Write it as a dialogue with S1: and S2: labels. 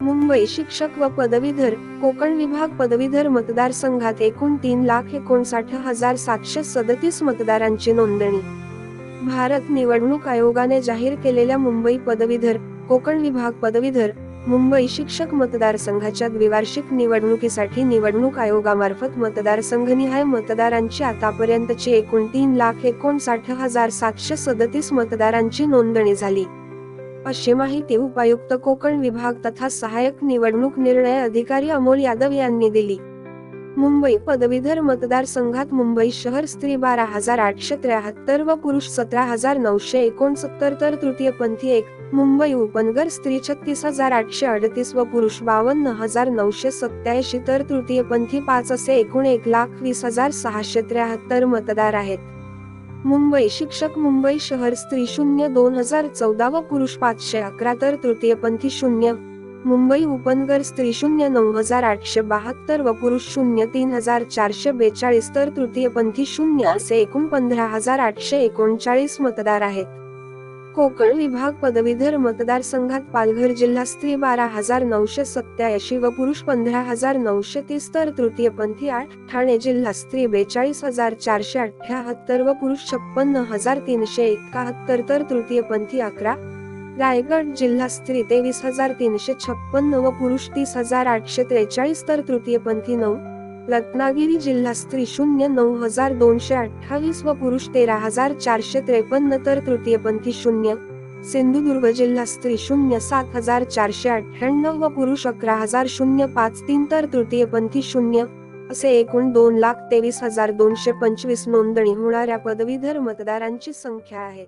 S1: मुंबई शिक्षक व पदवीधर कोकण विभाग पदवीधर मतदारसंघात एकूण तीन लाख एकोणसाठ हजार सातशे सदतीस मतदारांची नोंदणी. भारत निवडणूक आयोगाने जाहीर केलेल्या मुंबई पदवीधर कोकण विभाग पदवीधर मुंबई शिक्षक मतदारसंघाच्या द्विवार्षिक निवडणुकीसाठी निवडणूक आयोगामार्फत मतदारसंघनिहाय मतदारांची आतापर्यंतची एकूण तीन लाख एकोणसाठ हजार सातशे सदतीस मतदारांची नोंदणी झाली. अशी माहिती उपायुक्त कोकण विभाग तथा सहाय्यक निवडणूक निर्णय अधिकारी अमोल यादव यांनी दिली. मुंबई पदवीधर मतदारसंघात मुंबई शहर स्त्री बारा हजार आठशे त्र्याहत्तर व पुरुष सतरा हजार नऊशे एकोणसत्तर तर तृतीयपंथी एक मुंबई उपनगर स्त्री छत्तीस हजार आठशे अडतीस व पुरुष बावन्न हजार नऊशे सत्याऐंशी तर तृतीयपंथी पाच असे एकूण एक लाख वीस हजार सहाशे त्र्याहत्तर मतदार आहेत. मुंबई शिक्षक मुंबई शहर स्त्री शून्य दोन हजार चौदा व पुरुष पाचशे अकरा तर तृतीयपंथी शून्य. मुंबई उपनगर स्त्री शून्य नऊ हजार आठशे बहात्तर व पुरुष शून्य तीन हजार चारशे बेचाळीस तर तृतीयपंथी शून्य असे एकूण पंधरा हजार आठशे एकोणचाळीस मतदार आहेत. कोकण विभाग पदवीधर मतदारसंघात पालघर जिल्हा स्त्री बारा हजार नऊशे सत्याऐंशी व पुरुष पंधरा हजार नऊशे तीस तर तृतीयपंथी आठ ठाणे जिल्हा स्त्री बेचाळीस हजार चारशे अठ्याहत्तर व पुरुष छप्पन्न हजार तीनशे एकाहत्तर तर तृतीयपंथी अकरा. रायगड जिल्हा स्त्री तेवीस हजार तीनशे छप्पन्न व पुरुष तीस हजार आठशे त्रेचाळीस तर तृतीयपंथी नऊ. रत्नागिरी जिल्हा स्त्री शून्य नऊ हजार दोनशे अठ्ठावीस व पुरुष तेरा हजार चारशे त्रेपन्न तर तृतीयपंथी शून्य. सिंधुदुर्ग जिल्हा स्त्री शून्य सात हजार चारशे अठ्ठ्याण्णव व पुरुष अकरा हजार शून्य पाच तीन तर तृतीयपंथी शून्य. असे एकूण दोन लाख तेवीस हजार दोनशे पंचवीस नोंदणी होणाऱ्या पदवीधर मतदारांची संख्या आहे.